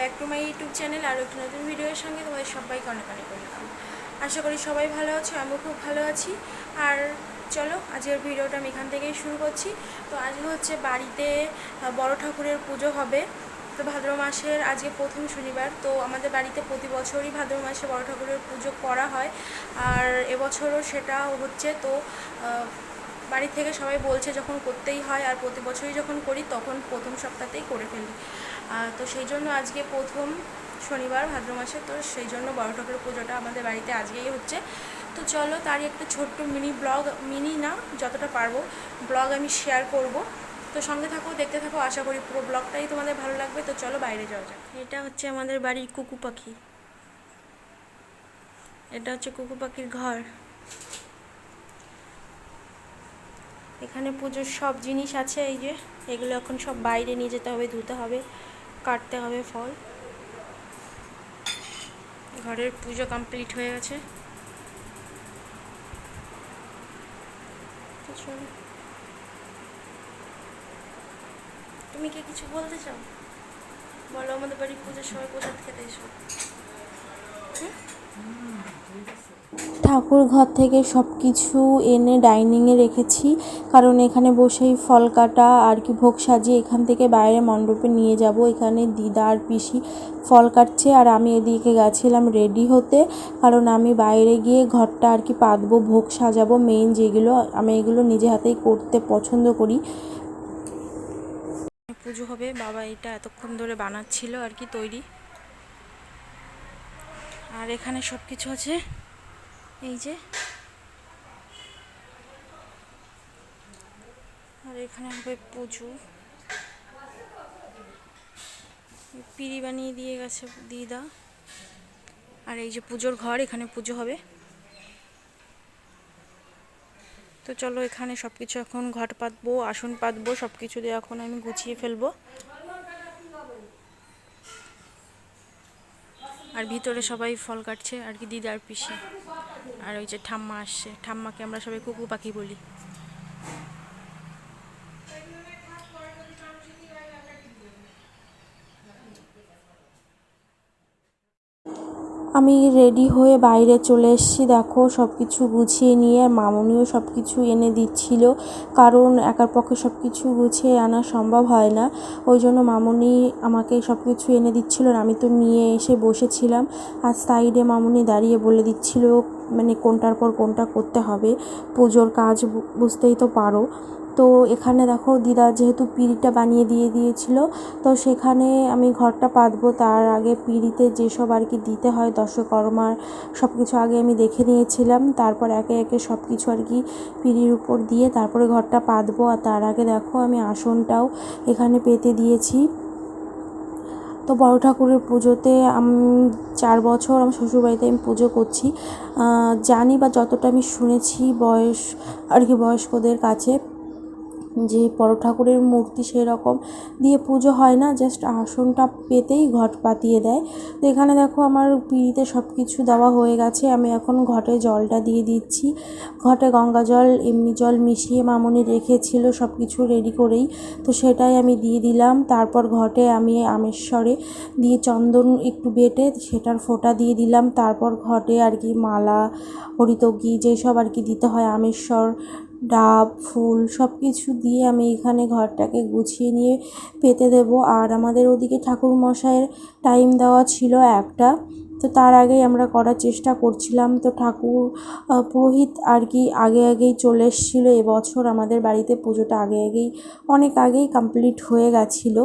Back to my YouTube channel আর একটি নতুন ভিডিওর সঙ্গে তোমাদের সবাইকে অনেক অনেক ওয়েলকাম আশা করি সবাই ভালো আছো, আমিও খুব ভালো আছি। আর চলো, আজকের ভিডিওটা আমি এখান থেকেই শুরু করছি। তো আজকে হচ্ছে বাড়িতে বড় ঠাকুরের পুজো হবে। তো ভাদ্র মাসের আজকে প্রথম শনিবার, তো আমাদের বাড়িতে প্রতি বছরই ভাদ্র মাসে বড় ঠাকুরের পুজো করা হয়। আর এবছরও সেটা হচ্ছে, তো বাড়ি থেকে সবাই বলছে যখন করতেই হয়, আর প্রতি বছরই যখন করি, তখন প্রথম সপ্তাহতেই করে ফেলি। তো সেই জন্য আজকে প্রথম শনিবার ভাদ্র মাসে, তো সেই জন্য বড় ঠাকুরের পুজোটা আমাদের বাড়িতে আজকেই হচ্ছে। তো চলো তারই একটা ছোট্ট মিনি ব্লগ, মিনি না, যতটা পারব, ব্লগ আমি শেয়ার করব। তো সঙ্গে থাকো, দেখতে থাকো, আশা করি পুরো ব্লগটাই তোমাদের ভালো লাগবে। তো চলো বাইরে যাওয়া যাক। এটা হচ্ছে আমাদের বাড়ির কুকু পাখি। এটা হচ্ছে কুকু পাখির ঘর। এখানে পুজোর সব জিনিস আছে, এই যে। এগুলো এখন সব বাইরে নিয়ে যেতে হবে, ধুতে হবে। কাটতে হবে ফল। ঘরের পুজো কমপ্লিট হয়ে গেছে। তুমি কি কিছু বলতে চাও? বলো, আমাদের বাড়ির পুজোর সময় প্রসাদ খেতে এসো। ঠাকুর ঘর থেকে সব কিছু এনে ডাইনিংয়ে রেখেছি। কারণ এখানে বসেই ফল কাটা আর কি ভোগ সাজিয়ে এখান থেকে বাইরে মণ্ডপে নিয়ে যাব। এখানে দিদা আর পিসি ফল কাটছে আর আমি এদিকে গেছিলাম রেডি হতে। কারণ আমি বাইরে গিয়ে ঘরটা আর কি পাতবো, ভোগ সাজাবো মেইন যেগুলো আমি এগুলো নিজে হাতেই করতে পছন্দ করি। পুজো হবে, বাবা এটা এতক্ষণ ধরে বানাচ্ছিল আর কি তৈরি। আর এখানে সব কিছু আছে। এই যে। আর এখানে হবে পুজো। পিড়ি বানিয়ে দিয়ে গেছে দিদা। আর এই যে পুজোর ঘর, এখানে পুজো হবে। তো চলো এখানে সব কিছু এখন ঘট পাতবো, আসন পাতবো সব কিছু দিয়ে এখন আমি গুছিয়ে ফেলব। আর ভিতরে সবাই ফল কাটছে, আর কি দিদার পিসি। আর ওই যে ঠাম্মা আসছে। ঠাম্মাকে আমরা সবাই কুকু পাখি বলি। আমি রেডি হয়ে বাইরে চলে এসেছি। দেখো সব কিছু গুছিয়ে নিয়ে মামনিও সব কিছু এনে দিচ্ছিল। কারণ একার পক্ষে সব কিছু গুছিয়ে আনা সম্ভব হয় না। ওই জন্য মামনি আমাকে সব কিছু এনে দিচ্ছিল আমি তো নিয়ে এসে বসেছিলাম। আর সাইডে মামুনি দাঁড়িয়ে বলে দিচ্ছিল মানে কোনটার পর কোনটা করতে হবে। পুজোর কাজ বুঝতেই তো পারো। তো এখানে দেখো দিদা যেহেতু পিঁড়িটা বানিয়ে দিয়ে দিয়েছিল, তো সেখানে আমি ঘরটা পাতবো। তার আগে পিঁড়িতে যেসব আর কি দিতে হয় দশকর্মার সব কিছু আগে আমি দেখে নিয়েছিলাম। তারপর একে একে সব কিছু আর কি পিঁড়ির উপর দিয়ে তারপরে ঘরটা পাতবো। আর তার আগে দেখো আমি আসনটাও এখানে পেতে দিয়েছি। তো বড় ঠাকুরের পুজোতে আমি, চার বছর আমার শ্বশুরবাড়িতে আমি পুজো করছি। জানি বা যতটা আমি শুনেছি বয়স, আর কি বয়স্কদের কাছে যে বড় ঠাকুরের মূর্তি সেরকম দিয়ে পুজো হয় না জাস্ট আসনটা পেতেই ঘট পাতিয়ে দেয়। তো এখানে দেখো আমার পিঁড়িতে সব কিছু দেওয়া হয়ে গেছে, আমি এখন ঘটে জলটা দিয়ে দিচ্ছি। ঘটে গঙ্গা জল, এমনি জল মিশিয়ে মামনি রেখেছিল সব কিছু রেডি করেই। তো সেটাই আমি দিয়ে দিলাম, তারপর ঘটে আমি আমেশ্বরে দিয়ে চন্দন একটু বেটে সেটার ফোঁটা দিয়ে দিলাম, তারপর ঘটে আর কি মালা হরিতকি যেসব আর কি দিতে হয় আমেশ্বর ডাব, ফুল সব কিছু দিয়ে আমি এখানে ঘরটাকে গুছিয়ে নিয়ে পেতে দেবো। আর আমাদের ওদিকে ঠাকুর মশাইয়ের টাইম দেওয়া ছিল একটা, তো তার আগেই আমরা করার চেষ্টা করছিলাম। তো ঠাকুর পুরোহিত আর কি আগে আগেই চলে এসেছিল। এবছর আমাদের বাড়িতে পুজোটা আগে আগেই, অনেক আগেই কমপ্লিট হয়ে গেছিল।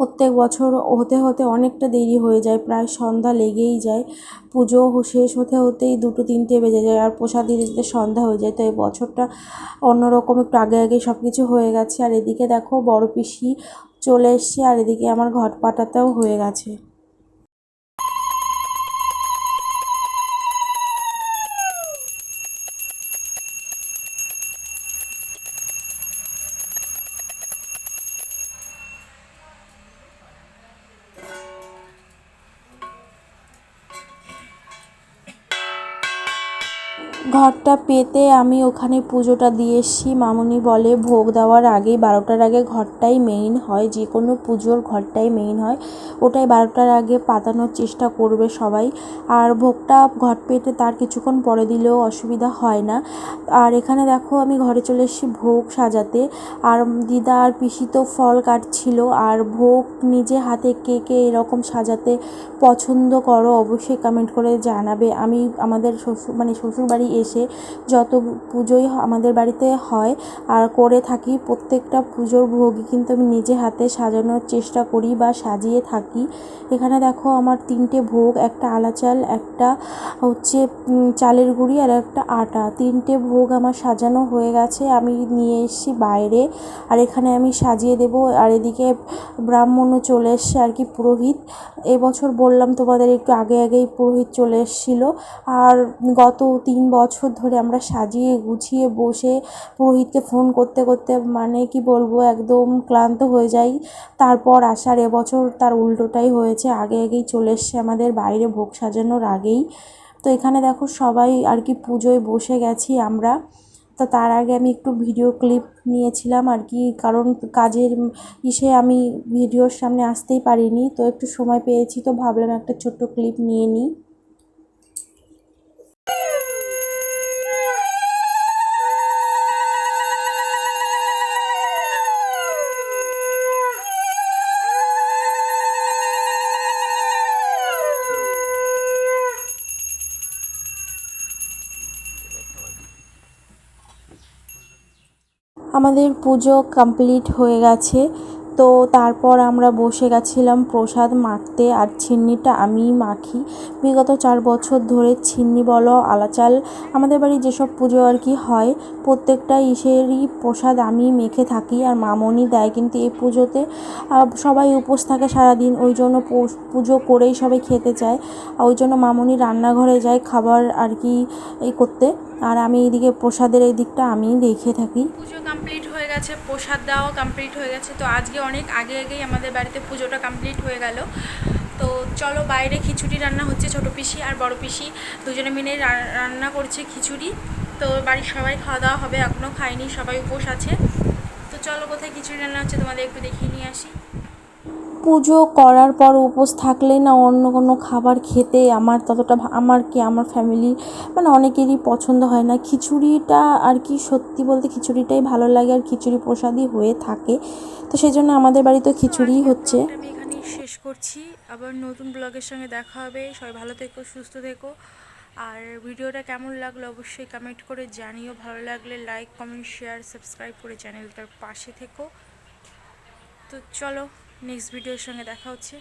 প্রত্যেক বছর হতে হতে অনেকটা দেরি হয়ে যায়, প্রায় সন্ধ্যা লেগেই যায়। পুজো শেষ হতে হতেই দুটো তিনটে বেজে যায় আর প্রসাদ দিতে দিতে সন্ধ্যা হয়ে যায়। তো এই বছরটা অন্যরকম একটু আগে আগে সব কিছু হয়ে গেছে। আর এদিকে দেখো বড় পিসি চলে এসছে, আর এদিকে আমার ঘট হয়ে গেছে। ঘরটা পেতে আমি ওখানে পুজোটা দিয়ে এসেছি। মামুনি বলে ভোগ দেওয়ার আগে বারোটার আগে ঘরটাই মেইন হয়, যে কোনো পুজোর ঘরটাই মেইন হয়। ওটাই বারোটার আগে পাতানোর চেষ্টা করবে সবাই। আর ভোগটা ঘট পেতে তার কিছুক্ষণ পরে দিলেও অসুবিধা হয় না। আর এখানে দেখো আমি ঘরে চলে এসেছি ভোগ সাজাতে। আর দিদা আর পিসি তো ফল কাটছিল, আর ভোগ নিজে হাতে কে কে এরকম সাজাতে পছন্দ করো অবশ্যই কমেন্ট করে জানাবে। আমি আমাদের শ্বশুর মানে শ্বশুরবাড়ি এসে যত পুজোই আমাদের বাড়িতে হয় আর করে থাকি, প্রত্যেকটা পুজোর ভোগই কিন্তু আমি নিজে হাতে সাজানোর চেষ্টা করি বা সাজিয়ে থাকি। এখানে দেখো আমার তিনটে ভোগ, একটা আলাচাল, একটা হচ্ছে চালের গুঁড়ি আর একটা আটা। তিনটে ভোগ আমার সাজানো হয়ে গেছে, আমি নিয়ে এসেছি বাইরে আর এখানে আমি সাজিয়ে দেব। আর এদিকে ব্রাহ্মণও চলে এসছে আর কি পুরোহিত। এবছর বললাম তোমাদের একটু আগে আগেই পুরোহিত চলে এসেছিল। আর গত তিন বছর ধরে আমরা সাজিয়ে গুছিয়ে বসে পুরোহিতকে ফোন করতে করতে মানে কি বলব, একদম ক্লান্ত হয়ে যাই। তারপর আসার এবছর তার উল্টোটাই হয়েছে, আগে আগেই চলে এসছে আমাদের বাইরে ভোগ সাজানোর আগেই। তো এখানে দেখো সবাই আর কি পুজোয় বসে গেছি আমরা। তো তার আগে আমি একটু ভিডিও ক্লিপ নিয়েছিলাম আর কি, কারণ কাজের ইসে আমি ভিডিওর সামনে আসতেই পারিনি। তো একটু সময় পেয়েছি, তো ভাবলাম একটা ছোট্ট ক্লিপ নিয়ে নিই। আমাদের পুজো কমপ্লিট হয়ে গেছে। তো তারপর আমরা বসে গেছিলাম প্রসাদ মাখতে আর ছিন্নিটা আমিই মাখি। বিগত চার বছর ধরে ছিন্নি বলো, আলাচাল আমাদের বাড়ি যেসব পুজো আর কি হয়, প্রত্যেকটা ইসেরই প্রসাদ আমি মেখে থাকি আর মামনি দেয়। কিন্তু এই পুজোতে সবাই উপোস থাকে সারাদিন, ওই জন্য পুজো করেই সবাই খেতে চায়। ওই জন্য মামনি রান্নাঘরে যায় খাবার আর কি এই করতে। আর আমি এইদিকে প্রসাদের এই দিকটা আমিই দেখে থাকি। পুজো কমপ্লিট হয়ে গেছে, প্রসাদ দেওয়াও কমপ্লিট হয়ে গেছে। তো আজকে অনেক আগে আগেই আমাদের বাড়িতে পুজোটা কমপ্লিট হয়ে গেল। তো চলো বাইরে খিচুড়ি রান্না হচ্ছে ছোটো পিসি আর বড় পিসি। দুজনে মিলে রান্না করছে খিচুড়ি। তো বাড়ির সবাই খাওয়া দাওয়া হবে এখনও খায়নি, সবাই উপোস আছে। তো চলো কোথায় খিচুড়ি রান্না হচ্ছে তোমাদের একটু দেখিয়ে নিয়ে আসি। পুজো করার পর উপোস থাকলে না অন্য কোনো খাবার খেতে আমার ততটা আমার কি আমার ফ্যামিলি মানে অনেকেরই পছন্দ হয় না। খিচুড়িটা আর কি সত্যি বলতে খিচুড়িটাই ভালো লাগে আর খিচুড়ি প্রসাদই হয়ে থাকে। তো সেই জন্য আমাদের বাড়িতেও খিচুড়িই হচ্ছে। আমি এখানেই শেষ করছি। আবার নতুন ব্লগের সঙ্গে দেখা হবে। সবাই ভালো থেকো সুস্থ থেকো। আর ভিডিওটা কেমন লাগল অবশ্যই কমেন্ট করে জানিও। ভালো লাগলে লাইক কমেন্ট শেয়ার সাবস্ক্রাইব করে চ্যানেলটার পাশে থেকো। তো চলো। নেক্সট ভিডিওর সঙ্গে দেখা হচ্ছে।